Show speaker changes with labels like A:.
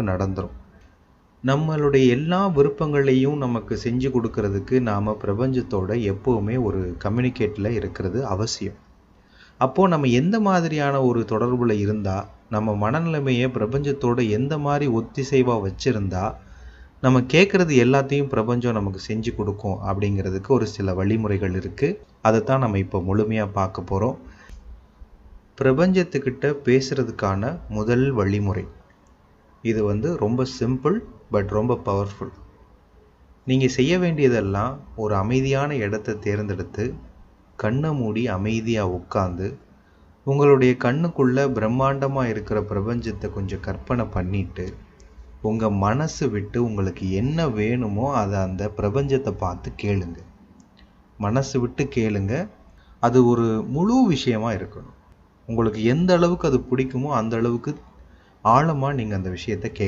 A: நமக்கு நடந்துடும் நம்மளுடைய எல்லா விருப்பங்களையும் நமக்கு செஞ்சு கொடுக்கறதுக்கு நாம் பிரபஞ்சத்தோட எப்போவுமே ஒரு கம்யூனிகேட்டில் இருக்கிறது அவசியம். அப்போது நம்ம எந்த மாதிரியான ஒரு தொடர்பில் இருந்தால் நம்ம மனநிலைமையை பிரபஞ்சத்தோட எந்த மாதிரி ஒத்திசைவாக வச்சுருந்தா நம்ம கேட்குறது எல்லாத்தையும் பிரபஞ்சம் நமக்கு செஞ்சு கொடுக்கும் அப்படிங்கிறதுக்கு ஒரு சில வழிமுறைகள் இருக்குது அதை தான் நம்ம இப்போ முழுமையாக பார்க்க போகிறோம் பிரபஞ்சத்துக்கிட்ட பேசுகிறதுக்கான முதல் வழிமுறை. இது வந்து ரொம்ப சிம்பிள் பட் ரொம்ப பவர்ஃபுல் நீங்கள் செய்ய வேண்டியதெல்லாம் ஒரு அமைதியான இடத்த தேர்ந்தெடுத்து கண்ணை மூடி அமைதியாக உட்காந்து உங்களுடைய கண்ணுக்குள்ள பிரம்மாண்டமாக இருக்கிற பிரபஞ்சத்தை கொஞ்சம் கற்பனை பண்ணிட்டு உங்கள் மனசு விட்டு உங்களுக்கு என்ன வேணுமோ அதை அந்த பிரபஞ்சத்தை பார்த்து கேளுங்க. மனசு விட்டு கேளுங்க. அது ஒரு முழு விஷயமாக இருக்கணும். உங்களுக்கு எந்த அளவுக்கு அது பிடிக்குமோ அந்த அளவுக்கு ஆழமாக நீங்கள் அந்த விஷயத்தை கே